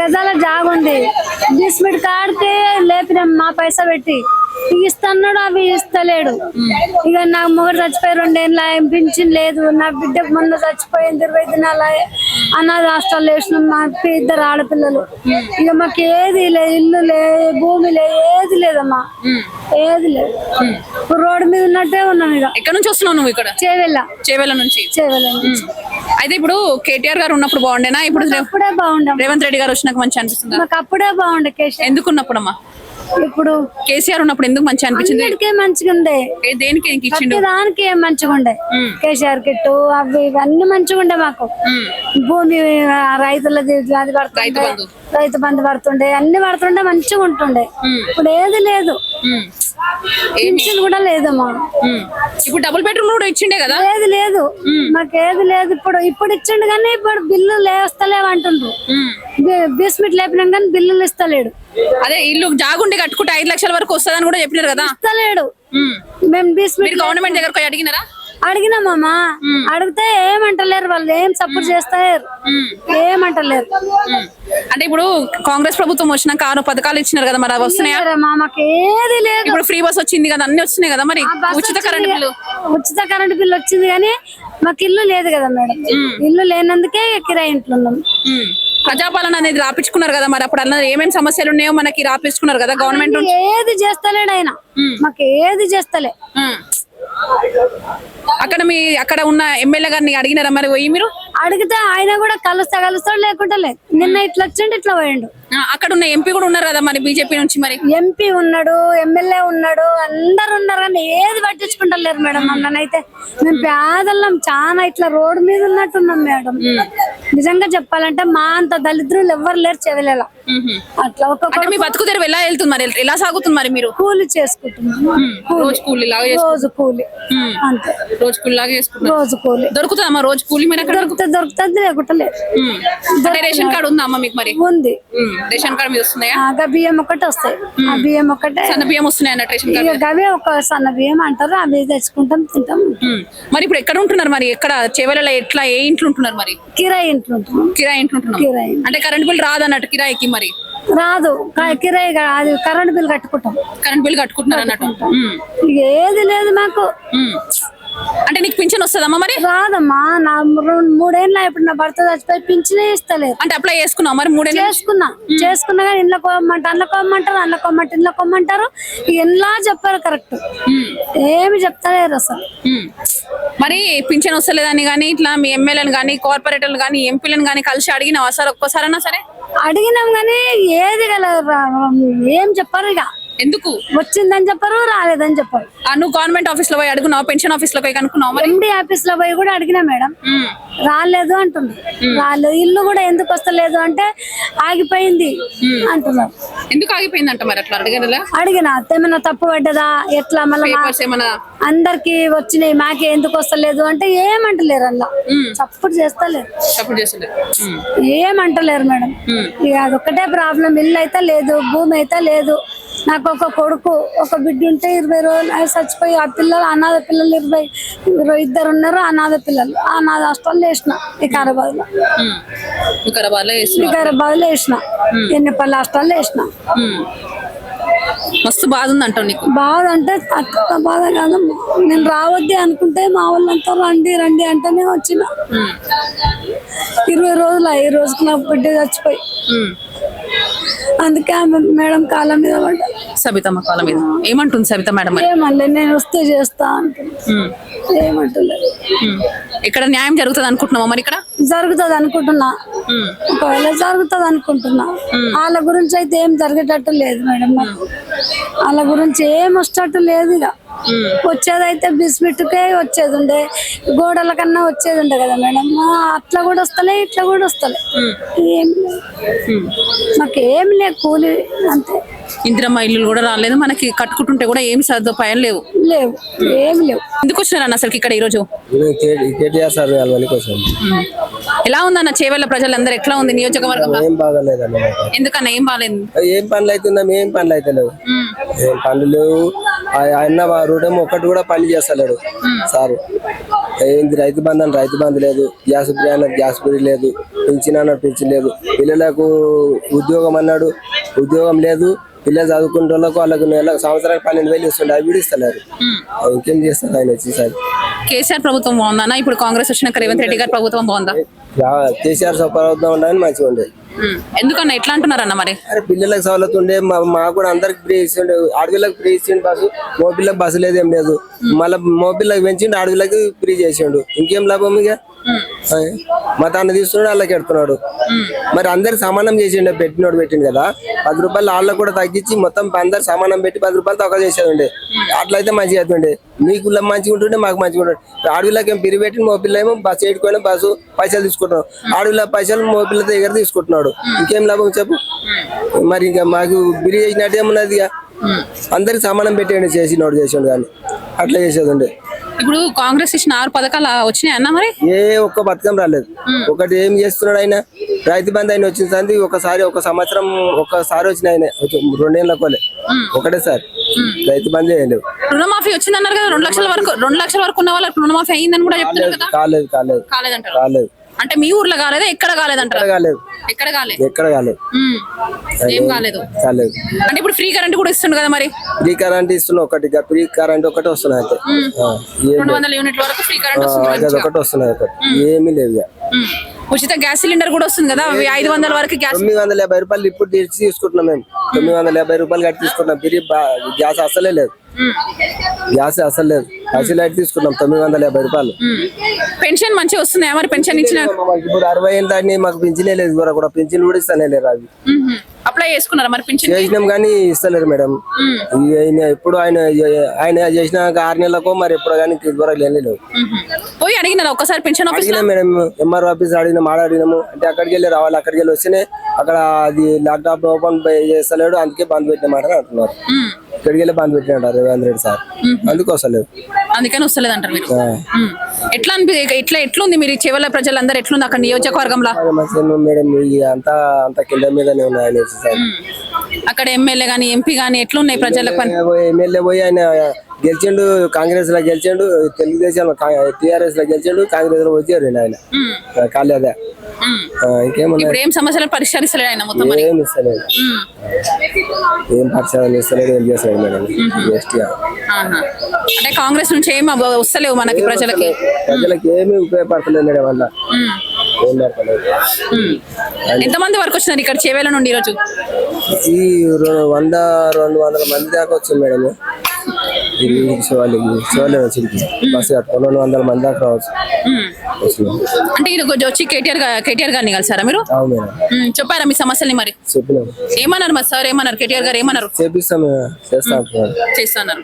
గజాల జాగ ఉంది బిస్మిట్ కాడికి లేపినాం మా పైసా పెట్టి. ఇస్తున్నాడు అవి ఇస్తలేడు. ఇక నా మొగడు చచ్చిపోయి రెండేళ్ళ పింఛన్ లేదు. నా బిడ్డకు మొన్న చచ్చిపోయింది ఇరవై దినాల అనాథ హాస్టల్ వేసినాం మా ఇద్దరు ఆడపిల్లలు. ఇక మాకు ఏది లేదు ఇల్లు లే భూమి లే ఏది లేదమ్మా. ఏది లేదు. ఇప్పుడు రోడ్డు మీద ఉన్నట్టే ఉన్నాం ఇక. ఎక్కడ నుంచి వస్తున్నావు నువ్వు ఇక్కడ? చేవెళ్ళ. చేవేల నుంచి. చేవెళ్ళ. అయితే ఇప్పుడు కేటీఆర్ గారు ఉన్నప్పుడు బాగుండేనా? ఇప్పుడు అప్పుడే బాగుండం. రేవంత్ రెడ్డి గారు వచ్చినాక మంచి అనిపిస్తుందా? మాకు అప్పుడే బాగుండే కేసీఆర్. ఎందుకున్నప్పుడమ్మా? ఇప్పుడు కేసీఆర్ ఉన్నప్పుడు ఎందుకు మంచి అనిపించింది అన్నిటికీ మంచిగా ఉండే ఏ- దేనికి ఇంక ఇచ్చిండు దానికి ఏం మంచిగా ఉండే. కేసీఆర్ కిట్టు అవి ఇవన్నీ మంచిగా ఉండే మాకు. భూమి ఆ, రైతులది అది పడుతుండే రైతు బంధు. రైతు బంధు పడుతుండే అన్ని పడుతుండే మంచిగా ఉంటుండే. ఇప్పుడు ఏది లేదు. పింఛన్ కూడా లేదమ్మా. ఇప్పుడు డబుల్ బెడ్రూమ్ కూడా ఇచ్చిండే కదా? ఏది లేదు. మాకు ఏది లేదు ఇప్పుడు ఇప్పుడు ఇచ్చిండు కానీ ఇప్పుడు బిల్లు లేస్తలేవు అంటుండ్రు. బీస్మిట్ లేపినాం కానీ బిల్లులు ఇస్తలేడు. అదే ఇల్లు జాగుండి కట్టుకుంటే ఐదు లక్షల వరకు వస్తుందని కూడా చెప్పినారు కదా? ఇస్తలేడు. మేము బీస్మిట్ గవర్నమెంట్ దగ్గరకు పోయి అడిగినారా? అడిగినామమ్మా అడిగితే ఏమంటలేరు వాళ్ళు ఏం సపోర్ట్ చేస్తలేరు. ఉమ్. ఏమంటలేరు. అంటే ఇప్పుడు కాంగ్రెస్ ప్రభుత్వం వచ్చినాక ఆరు పథకాలు ఇచ్చినారు కదా మరి వస్తున్నాయా? లేరమ్మా, మాకు ఏది లేదు. ఇప్పుడు ఫ్రీ బస్ వచ్చింది కదా అన్ని వస్తున్నాయి కదా మరి? ఉచిత కరెంట్ బిల్లు? ఉచిత కరెంట్ బిల్లు వచ్చింది కానీ మాకు ఇల్లు లేదు కదా మేడం. ఇల్లు లేనందుకే కిరాయి ఇంట్లో ఉన్నాం. ప్రజాపాలన అనేది రాపించుకున్నారు కదా మరి? అప్పుడు అన్నది ఏమేమి సమస్యలు ఉన్నాయో మనకి రాపించుకున్నారు కదా గవర్నమెంట్ ఏది చేస్తలేడు ఆయన. మాకు ఏది చేస్తలే. అక్కడ మీ అక్కడ ఉన్న ఎమ్మెల్యే గారిని అడిగినారా మరి పోయి మీరు? అడిగితే ఆయన కూడా కలుస్తా కలుస్తాడు లేకుంటే లేదు. నిన్న ఇట్లా వచ్చిండు ఇట్లా పోయిండు. ఆ, అక్కడ ఉన్న ఎంపీ కూడా ఉన్నారు కదా మరి బీజేపీ నుంచి మరి? ఎంపీ ఉన్నాడు ఎమ్మెల్యే ఉన్నాడు అందరు ఉన్నారు కానీ ఏది పట్టించుకుంటలేరు మేడం మమ్మల్ని మేము పేదలం చాలా ఇట్లా రోడ్డు మీద ఉన్నట్టున్నాం మేడం. నిజంగా చెప్పాలంటే మా అంత దళిద్రులు ఎవ్వరు లేరు చెవిలేలా. అట్లా అంటే మీ బతుకు తెరువు ఎలా వెళ్తుంది మరి? ఎలా సాగుతుంది మరి మీరు? కూలి చేసుకుంటున్నాం. రోజు కూలీ లాగా చేసు- రోజు కూలి. అంతే. రోజు కూలీ లాగా చేసుకుంటారు రోజు కూలి. దొరుకుతుందమ్మా రోజు కూలీ మీరు అక్కడ? దొరుకుతుంది లేదు. ఉమ్. అంటే రేషన్ కార్డు ఉందా అమ్మా మీకు మరి? ఉంది. రేషన్ కార్డు మీద వస్తున్నాయా? ఆ బియ్యం ఒకటి వస్తాయి. ఆ బియ్యం ఒకటే. సన్న బియ్యం వస్తున్నాయి అన్నట్టు రేషన్ కార్డు ఇక గవే ఒక సన్న బియ్యం అంటారు అవి తెచ్చుకుంటాం తింటాం. మరి ఇప్పుడు ఎక్కడ ఉంటున్నారు మరి? ఎక్కడ? చెవెలలో ఎట్లా ఏ ఇంట్లో ఉంటున్నారు మరి? కిరాయి ఇంట్లో ఉంటాం కిరాయి ఇంట్లో ఉంటున్నాం. కిరాయి అంటే కరెంట్ బిల్ రాదన్నట్టు కిరాయికి మరి? రాదు. కిరాయి అది కరెంట్ బిల్ కట్టుకుంటాం. కరెంట్ బిల్ కట్టుకుంటున్నారు అన్నట్టు. ఏది లేదు మాకు. అంటే నీకు పింఛన్ వస్తుందమ్మా మరి? రాదమ్మా నా రెండు మూడేళ్ళ ఇప్పుడు నా భర్త చచ్చిపోయి పింఛనే ఇస్తలేరు అంటే అప్లై చేసుకున్నావు మరి మూడేళ్ళు చేసుకున్నా. చేసుకున్నా కానీ ఇంట్లో కొమ్మంటారు అందులో కొమ్మంటారు అందులో కొమ్మంటారు ఇంట్లో కొమ్మంటారు ఇలా చెప్పారు కరెక్ట్. ఏమి చెప్తలేరు అసలు. మరి పింఛన్ వస్తలేదని కానీ ఇట్లా మీ ఎమ్మెల్యేలు కానీ కార్పొరేటర్లు కానీ ఎంపీలను కానీ కలిసి అడిగినావా సార్? ఒక్కసారన్నా సరే? అడిగినాం కానీ ఏది గల ఏం చెప్పారు ఇక. ఎందుకు? వచ్చిందని చెప్పారు రాలేదని చెప్పారు. ఆ, నువ్వు గవర్నమెంట్ ఆఫీస్లో పోయి అడుగున్నావు పెన్షన్ ఆఫీస్లో పోయి కనుక్కున్నావు మరి? ఎండి ఆఫీస్లో పోయి కూడా అడిగినా మేడం. ఉమ్. రాలేదు అంటుంది. రాలేదు. ఇల్లు కూడా ఎందుకు వస్తలేదు అంటే ఆగిపోయింది అంటున్నారు. ఎందుకు ఆగిపోయిందంట మరి అట్లా అడిగిన ఏమైనా తప్పు పడ్డదా? ఎట్లా? మళ్ళీ పేపర్స్ అందరికి వచ్చినాయి మాకే ఎందుకు వస్తలేదు అంటే ఏమంటలేరు అలా. సపోర్ట్ చేస్తలేరు. ఏమంటలేరు మేడం. ఇక అదొక్కటే ప్రాబ్లం. ఇల్లు అయితే లేదు భూమి అయితే లేదు. నాకు ఒక కొడుకు ఒక బిడ్డ ఉంటే ఇరవై రోజులు చచ్చిపోయి ఆ పిల్లలు అనాథ పిల్లలు ఇరవై ఇద్దరు ఉన్నారు అనాథ పిల్లలు. అనాథ హాస్టల్ వేసిన వికారాబాద్లో. వికారాబాద్లో వేసిన. ఎన్నిపల్లి హాస్టల్ వేసిన. మస్తు బాధ ఉంది అంటావు నీకు బాధ అంటే తక్కువ బాధ కాదమ్మా నేను రావద్ది అనుకుంటే మా వాళ్ళంతా రండి రండి అంటేనే వచ్చిన. ఇరవై రోజులు ఈ రోజుకి నా బిడ్డ చచ్చిపోయి. అందుకే ఆమె మేడం కాళ్ళ మీద పడ్డా. సబితమ్మ కాలం మీద. ఏమంటుంది సబిత మేడం ఏమనలే నేను వస్తే చేస్తా అంటున్నా ఉమ్. ఏమంటలేదు. ఉమ్. ఇక్కడ న్యాయం జరుగుతుంది అనుకుంటున్నావా మరి ఇక్కడ? జరుగుతుంది అనుకుంటున్నా. ఉమ్. ఒకవేళ జరుగుతుంది అనుకుంటున్నా. వాళ్ళ గురించి అయితే ఏం జరిగేటట్టు లేదు మేడం నాకు వాళ్ళ గురించి ఏం వచ్చేటట్టు లేదు ఇక. వచ్చేదైతే బిస్మిట్కే వచ్చేది ఉండే గోడల కన్నా వచ్చేది ఉండే కదా మేడం. అట్లా కూడా వస్తలే ఇట్లా కూడా వస్తలే. ఏం లేదు ఉమ్. మాకు ఏం లేదు కూలి అంతే. ఇందిరమ్మ ఇల్లు కూడా రాలేదు. మనకి కట్టుకుంటుంటే కూడా ఏమి సదుపాయాలు లేవు. లేవు. ఏం లేవు. ఎందుకు వచ్చినారన్న అసలు ఇక్కడ ఈరోజు? కేటీఆర్ సార్. ఎలా ఉందన్న చేవెళ్ళ ప్రజలందరూ? ఎట్లా ఉంది నియోజకవర్గంలో ఏం బాగాలేదన్న. ఎందుకన్నా ఏం బాగాలేదు? ఏం పనులు అవుతుందా ఏం పనులు అవుతలేవు. ఉమ్. ఏం పనులు లేవు. ఆయన మా రోడ్డేమో ఒక్కటి కూడా పని చేస్తలేడు. సారు. ఏంది రైతు బంధు? అని రైతు బంధు లేదు. గ్యాస్ ఫ్రీ అన్నది గ్యాస్ ఫ్రీ లేదు. పింఛన్ అన్నది పింఛన్ లేదు. పిల్లలకు ఉద్యోగం అన్నాడు ఉద్యోగం లేదు. పిల్లలు చదువుకునే వాళ్ళకు వాళ్ళకు నెల సంవత్సరానికి పన్నెండు వేలు ఇస్తుండే. అవి ఇస్తలేరు. ఇంకేం చేస్తారు ఆయన వచ్చేసరి కేసీఆర్ ప్రభుత్వం బాగుందా ఇప్పుడు కాంగ్రెస్ వచ్చినాక రేవంత్ రెడ్డి గారి ప్రభుత్వం బాగుందా? కేసీఆర్ సౌకర్యం ఉండాలని మంచిగా ఉండేది. ఎందుకన్నా? ఎట్లా అంటున్నారన్న మరి? అరే పిల్లలకు సవలతు ఉండే మా మాకు కూడా అందరికి ఫ్రీ ఇస్తుండే. ఆడపిల్లకి ఫ్రీ ఇచ్చిండు బస్సు. మోపిల్లకి బస్సు లేదు ఏం లేదు. మళ్ళీ మోపిల్లకి పెంచిండు ఆడపిల్లకి ఫ్రీ చేసిండు. ఇంకేం లాభం ఇక? అయ్. మా తాను తీసుకున్నాడు వాళ్ళకి ఎడుతున్నాడు. మరి అందరికి సమానం చేసిండు పెట్టినోడు పెట్టిండు కదా. పది రూపాయలు వాళ్ళకి కూడా తగ్గించి మొత్తం అందరు సమానం పెట్టి పది రూపాయలు తక్కువ చేసేది అట్లయితే మంచిగా అవుతుండే మీకు మంచిగా ఉంటుండే మాకు మంచిగా ఉంటుండే. ఆడపిల్లకి ఏం పిరి పెట్టి మోపిల్ల ఏమో బస్సు ఏడుకొని బస్సు పైసలు తీసుకుంటున్నాడు ఆడపిల్ల పైసలు మోపిల్ల దగ్గర తీసుకుంటున్నాడు. ఇంకేం లాభం చెప్పు? మరి ఇంకా మాకు బిరి చేసినట్టు ఏమున్నది ఇక? అందరికి సమానం పెట్టేయండి చేసినోడు చేసిండు కానీ. అట్లా చేసేది ఉండే ఇప్పుడు కాంగ్రెస్ ఇచ్చిన ఆరు పథకాలు వచ్చినాయి అన్న మరి? ఏ ఒక్క పథకం రాలేదు. ఒకటి ఏం చేస్తున్నాడు ఆయన? రైతు బంధు ఆయన వచ్చిన సంది ఒకసారి ఒక సంవత్సరం ఒకసారి వచ్చిన ఆయన. రెండేళ్ళ కోలే. ఒకటే సార్. రైతు బంధు వేయలేవు రుణమాఫీ వచ్చిందన్నారు కదా రెండు లక్షల వరకు రెండు లక్షల వరకు ఉన్న వాళ్ళకి రుణమాఫీ అయిందని కూడా చెప్తున్నారు కాలేదు కాలేదు. కాలేదంటారు. కాలేదు. అంటే మీ ఊర్లో కాలేదా? ఎక్కడ కాలేదంటారు? కాలేదు. ఎక్కడ కాలేదు ఎక్కడ కాలేదు. ఏం కాలేదు. కాలేదు. అంటే ఇప్పుడు ఫ్రీ కరెంట్ కూడా ఇస్తుంది కదా మరి? ఫ్రీ కరెంట్ ఇస్తున్నా ఒకటి ఫ్రీ కరెంట్ ఒకటి వస్తున్నాయి అంతే రెండు వందల యూనిట్ల వరకు ఫ్రీ కరెంట్ వస్తుంది లేదు. ఒకటి వస్తున్నాయి ఒకటి ఏమీ ఉమ్. ఉచిత గ్యాస్ సిలిండర్ కూడా వస్తుంది కదా? ఐదు వందల వరకు గ్యాస్ తొమ్మిది వందల యాభై రూపాయలు ఇప్పుడు తెచ్చి తీసుకుంటున్నాం మేము. తొమ్మిది వందల యాభై రూపాయలు కట్టి తీసుకుంటున్నాం. ఫ్రీ గ్యాస్ అసలే లేదు. గ్యాస్ అసలు లేదు. అసలు అయితే తీసుకున్నాం తొమ్మిది వందల యాభై రూపాయలు. పెన్షన్ మంచిగా వస్తుందా? మరి పెన్షన్ ఇచ్చిన ఇప్పుడు అరవై ఏళ్ళు దాన్ని మాకు పింఛనే లేదు ఇదివరకు కూడా పింఛన్ కూడా ఇస్తానే లేరు అవి. అప్లై చేసుకున్నారా మరి పెన్షన్ చేసినాం కానీ ఇస్తలేరు మేడం. ఆయన ఎప్పుడు ఆయన ఆయన చేసినాక ఆరు నెలలకో మరి ఎప్పుడు కానీ ఇదివరకు లేని లేవు. పోయి అడిగినారా ఒక్కసారి పెన్షన్ ఆఫీస్ అడిగినాం మేడం ఎంఆర్ ఆఫీస్ అడిగినాం ఆడ అడిగినాము. అంటే అక్కడికి వెళ్ళి రావాలి అక్కడికి వెళ్ళి వస్తేనే అక్కడ అది ల్యాప్టాప్ ఓపెన్ చేస్తలేడు అందుకే బంద్ పెట్టినామాట అని అంటున్నారు ఇక్కడికి వెళ్ళి బంద్ పెట్టినాడు రేవంత్ రెడ్డి సార్. అందుకు వస్తలేదు అందుకని వస్తలేదు అంటారు మీరు. ఉమ్. ఎట్లా అనిపి ఎట్లా ఎట్లుంది మీరు ఈ చెవల ప్రజలందరూ ఎట్లుంది అక్కడ నియోజకవర్గంలో మేడం అంతా అంత కింద మీదనే ఉన్నాయి ఆయన సార్ ఉమ్. అక్కడ ఎమ్మెల్యే గానీ ఎంపీ గానీ ఎట్లున్నాయి ప్రజలకు పని? ఎమ్మెల్యే పోయి ఆయన గెలిచిండు కాంగ్రెస్లో గెలిచిండు తెలుగుదేశం టిఆర్ఎస్లో గెలిచిండు కాంగ్రెస్లో వచ్చారు ఆయన. కాలేదా ఇప్పుడు ఏం సమస్యలు పరిష్కరిస్తలేడు ఆయన మొత్తం ఏం ఇస్తలేదు. ఏం ఇస్తలేదు ఏం చేస్తలేదు మేడం. అంటే కాంగ్రెస్ నుంచి ఏం వస్తలేవు మనకి ప్రజలకి? ప్రజలకు ఏమీ ఉపయోగపడతలేదు మేడం వల్ల ఎంతమంది వరకు వచ్చినారు ఇక్కడ చేవేల నుండి ఈరోజు ఈ వంద రెండు వందల మంది దాకా వచ్చింది మేడం శివాలయం వచ్చింది. కట్టుకొని రెండు వందల మంది దాకా రావచ్చు. అంటే ఇది కొంచెం వచ్చి కేటీఆర్ కేటీఆర్ గారిని కలిసారా మీరు? చెప్పారా మీ సమస్యల్ని మరి? చెప్పినాం. ఏమన్నారు మరి సార్? ఏమన్నారు? కేటీఆర్ గారు ఏమన్నారు? చేపిస్తాం. చేస్తా చేస్తున్నారు